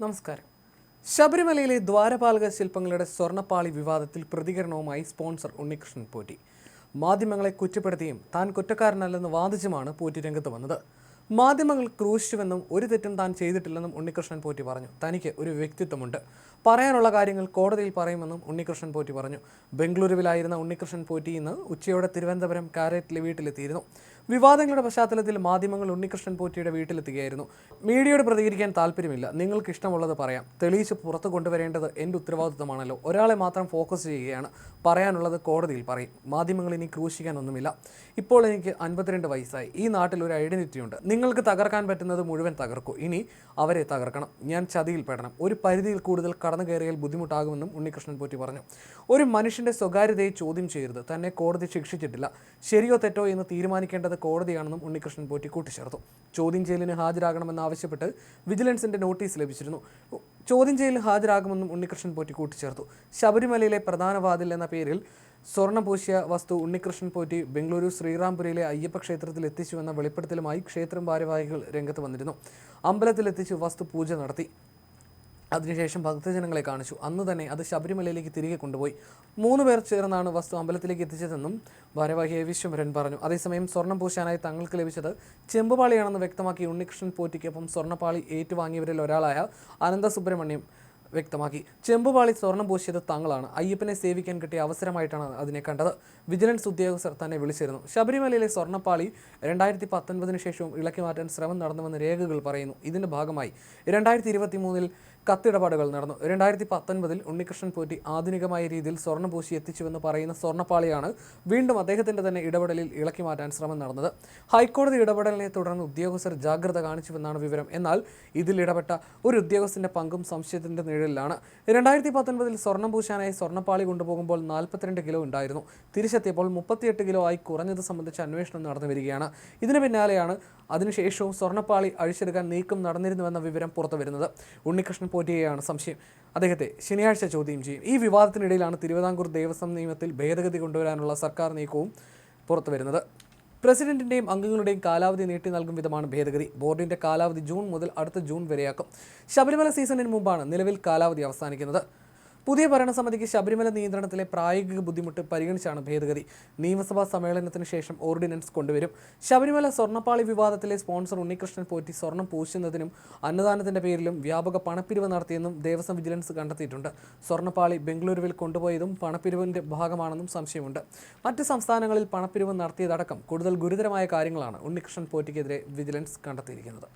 നമസ്കാരം. ശബരിമലയിലെ ദ്വാരപാലക ശില്പങ്ങളുടെ സ്വർണപ്പാളി വിവാദത്തിൽ പ്രതികരണവുമായി സ്പോൺസർ ഉണ്ണികൃഷ്ണൻ പോറ്റി. മാധ്യമങ്ങളെ കുറ്റപ്പെടുത്തിയും താൻ കുറ്റക്കാരനല്ലെന്ന് വാദിച്ചുമാണ് പോറ്റി രംഗത്ത് വന്നത്. മാധ്യമങ്ങൾ ക്രൂശിച്ചുവെന്നും ഒരു തെറ്റും താൻ ചെയ്തിട്ടില്ലെന്നും ഉണ്ണികൃഷ്ണൻ പോറ്റി പറഞ്ഞു. തനിക്ക് ഒരു വ്യക്തിത്വമുണ്ട്. പറയാനുള്ള കാര്യങ്ങൾ കോടതിയിൽ പറയുമെന്നും ഉണ്ണികൃഷ്ണൻ പോറ്റി പറഞ്ഞു. ബംഗളൂരുവിലായിരുന്ന ഉണ്ണികൃഷ്ണൻ പോറ്റി ഇന്ന് ഉച്ചയോടെ തിരുവനന്തപുരം കാരറ്റിലെ വീട്ടിലെത്തിയിരുന്നു. വിവാദങ്ങളുടെ പശ്ചാത്തലത്തിൽ മാധ്യമങ്ങൾ ഉണ്ണികൃഷ്ണൻ പോറ്റിയുടെ വീട്ടിലെത്തുകയായിരുന്നു. മീഡിയയോട് പ്രതികരിക്കാൻ താല്പര്യമില്ല. നിങ്ങൾക്ക് ഇഷ്ടമുള്ളത് പറയാം. തെളിയിച്ച് പുറത്തു കൊണ്ടുവരേണ്ടത് എന്റെ ഉത്തരവാദിത്വമാണല്ലോ ഒരാളെ മാത്രം ഫോക്കസ് ചെയ്യുകയാണ്. പറയാനുള്ളത് കോടതിയിൽ പറയും. മാധ്യമങ്ങൾ ഇനി ക്രൂശിക്കാനൊന്നുമില്ല. ഇപ്പോൾ എനിക്ക് അൻപത്തിരണ്ട് വയസ്സായി. ഈ നാട്ടിൽ ഒരു ഐഡന്റിറ്റി ഉണ്ട് നിങ്ങൾക്ക് തകർക്കാൻ പറ്റുന്നത് മുഴുവൻ തകർക്കൂ. ഇനി അവരെ തകർക്കണം. ഞാൻ ചതിയിൽ പെടണം. ഒരു പരിധിയിൽ കൂടുതൽ കടന്നു കയറിയാൽ ബുദ്ധിമുട്ടാകുമെന്നും ഉണ്ണികൃഷ്ണൻ പോറ്റി പറഞ്ഞു. ഒരു മനുഷ്യന്റെ സ്വകാര്യതയെ ചോദ്യം ചെയ്യരുത്. തന്നെ കോടതി ശിക്ഷിച്ചിട്ടില്ല. ശരിയോ തെറ്റോ എന്ന് തീരുമാനിക്കേണ്ടത് കോടതിയാണെന്നും ഉണ്ണികൃഷ്ണൻ പോറ്റി കൂട്ടിച്ചേർത്തു. ചോദ്യം ചെയ്യലിന് ഹാജരാകണമെന്നാവശ്യപ്പെട്ട് വിജിലൻസിന്റെ നോട്ടീസ് ലഭിച്ചിരുന്നു. ചോദ്യം ചെയ്യലിൽ ഹാജരാകുമെന്നും ഉണ്ണികൃഷ്ണൻ പോറ്റി കൂട്ടിച്ചേർത്തു. ശബരിമലയിലെ പ്രധാന വാതിൽ എന്ന പേരിൽ സ്വർണം പൂശിയ വസ്തു ഉണ്ണികൃഷ്ണൻ പോറ്റി ബംഗളൂരു ശ്രീറാംപുരയിലെ അയ്യപ്പ ക്ഷേത്രത്തിൽ എത്തിച്ചുവെന്ന വെളിപ്പെടുത്തലുമായി ക്ഷേത്രം ഭാരവാഹികൾ രംഗത്ത് വന്നിരുന്നു. അമ്പലത്തിലെത്തിച്ച് വസ്തു പൂജ നടത്തി. അതിനുശേഷം ഭക്തജനങ്ങളെ കാണിച്ചു. അന്ന് തന്നെ അത് ശബരിമലയിലേക്ക് തിരികെ കൊണ്ടുപോയി. മൂന്ന് പേർ ചേർന്നാണ് വസ്തു അമ്പലത്തിലേക്ക് എത്തിച്ചതെന്നും ഭാരവാഹി എ വിശ്വംഭരൻ പറഞ്ഞു. അതേസമയം സ്വർണം പൂശാനായി തങ്ങൾക്ക് ലഭിച്ചത് ചെമ്പുപാളിയാണെന്ന് വ്യക്തമാക്കി ഉണ്ണികൃഷ്ണൻ പോറ്റിക്കൊപ്പം സ്വർണപ്പാളി ഏറ്റുവാങ്ങിയവരിൽ ഒരാളായ അനന്ത സുബ്രഹ്മണ്യം വ്യക്തമാക്കി. ചെമ്പുപാളി സ്വർണം പൂശിയത് തങ്ങളാണ് അയ്യപ്പനെ സേവിക്കാൻ കിട്ടിയ അവസരമായിട്ടാണ് അതിനെ കണ്ടത്. വിജിലൻസ് ഉദ്യോഗസ്ഥർ തന്നെ വിളിച്ചിരുന്നു. ശബരിമലയിലെ സ്വർണപ്പാളി രണ്ടായിരത്തി പത്തൊൻപതിനു ശേഷവും ഇളക്കി മാറ്റാൻ ശ്രമം നടന്നുവെന്ന് രേഖകൾ പറയുന്നു. ഇതിന്റെ ഭാഗമായി രണ്ടായിരത്തി ഇരുപത്തി മൂന്നിൽ കത്തിടപാടുകൾ നടന്നു. രണ്ടായിരത്തി പത്തൊൻപതിൽ ഉണ്ണികൃഷ്ണൻ പോറ്റി ആധുനികമായ രീതിയിൽ സ്വർണം പൂശി എത്തിച്ചുവെന്ന് പറയുന്ന സ്വർണപ്പാളിയാണ് വീണ്ടും അദ്ദേഹത്തിന്റെ തന്നെ ഇടപെടലിൽ ഇളക്കി മാറ്റാൻ ശ്രമം നടന്നത്. ഹൈക്കോടതി ഇടപെടലിനെ തുടർന്ന് ഉദ്യോഗസ്ഥർ ജാഗ്രത കാണിച്ചുവെന്നാണ് വിവരം. എന്നാൽ ഇതിൽ ഇടപെട്ട ഒരു ഉദ്യോഗസ്ഥന്റെ പങ്കും സംശയത്തിന്റെ നിഴലിലാണ് രണ്ടായിരത്തി പത്തൊൻപതിൽ സ്വർണം പൂശാനായി സ്വർണപ്പാളി കൊണ്ടുപോകുമ്പോൾ നാൽപ്പത്തിരണ്ട് കിലോ ഉണ്ടായിരുന്നു. തിരിച്ചെത്തിയപ്പോൾ മുപ്പത്തിയെട്ട് കിലോ ആയി കുറഞ്ഞത് സംബന്ധിച്ച് അന്വേഷണം നടന്നു വരികയാണ്. ഇതിന് പിന്നാലെയാണ് അതിനുശേഷവും സ്വർണപ്പാളി അഴിച്ചെടുക്കാൻ നീക്കം നടന്നിരുന്നുവെന്ന വിവരം പുറത്തു വരുന്നത്. ഉണ്ണികൃഷ്ണൻ പോറ്റിയെയാണ് സംശയം. അദ്ദേഹത്തെ ശനിയാഴ്ച ചോദ്യം ചെയ്യും. ഈ വിവാദത്തിനിടയിലാണ് തിരുവിതാംകൂർ ദേവസ്വം നിയമത്തിൽ ഭേദഗതി കൊണ്ടുവരാനുള്ള സർക്കാർ നീക്കവും പുറത്തു വരുന്നത്. പ്രസിഡന്റിന്റെയും അംഗങ്ങളുടെയും കാലാവധി നീട്ടി നൽകും വിധമാണ് ഭേദഗതി. ബോർഡിന്റെ കാലാവധി ജൂൺ മുതൽ അടുത്ത ജൂൺ വരെയാക്കും. ശബരിമല സീസണിന് മുമ്പാണ് നിലവിൽ കാലാവധി അവസാനിക്കുന്നത്. പുതിയ ഭരണസമിതിക്ക് ശബരിമല നിയന്ത്രണത്തിലെ പ്രായോഗിക ബുദ്ധിമുട്ട് പരിഗണിച്ചാണ് ഭേദഗതി. നിയമസഭാ സമ്മേളനത്തിന് ശേഷം ഓർഡിനൻസ് കൊണ്ടുവരും. ശബരിമല സ്വർണപ്പാളി വിവാദത്തിലെ സ്പോൺസർ ഉണ്ണികൃഷ്ണൻ പോറ്റി സ്വർണം പൂശുന്നതിനും അന്നദാനത്തിന്റെ പേരിലും വ്യാപക പണപ്പിരിവ് നടത്തിയെന്നും ദേവസ്വം വിജിലൻസ് കണ്ടെത്തിയിട്ടുണ്ട്. സ്വർണപ്പാളി ബംഗളൂരുവിൽ കൊണ്ടുപോയതും പണപ്പിരിവിന്റെ ഭാഗമാണെന്നും സംശയമുണ്ട്. മറ്റ് സംസ്ഥാനങ്ങളിൽ പണപ്പിരിവ് നടത്തിയതടക്കം കൂടുതൽ ഗുരുതരമായ കാര്യങ്ങളാണ് ഉണ്ണികൃഷ്ണൻ പോറ്റിക്കെതിരെ വിജിലൻസ് കണ്ടെത്തിയിരിക്കുന്നത്.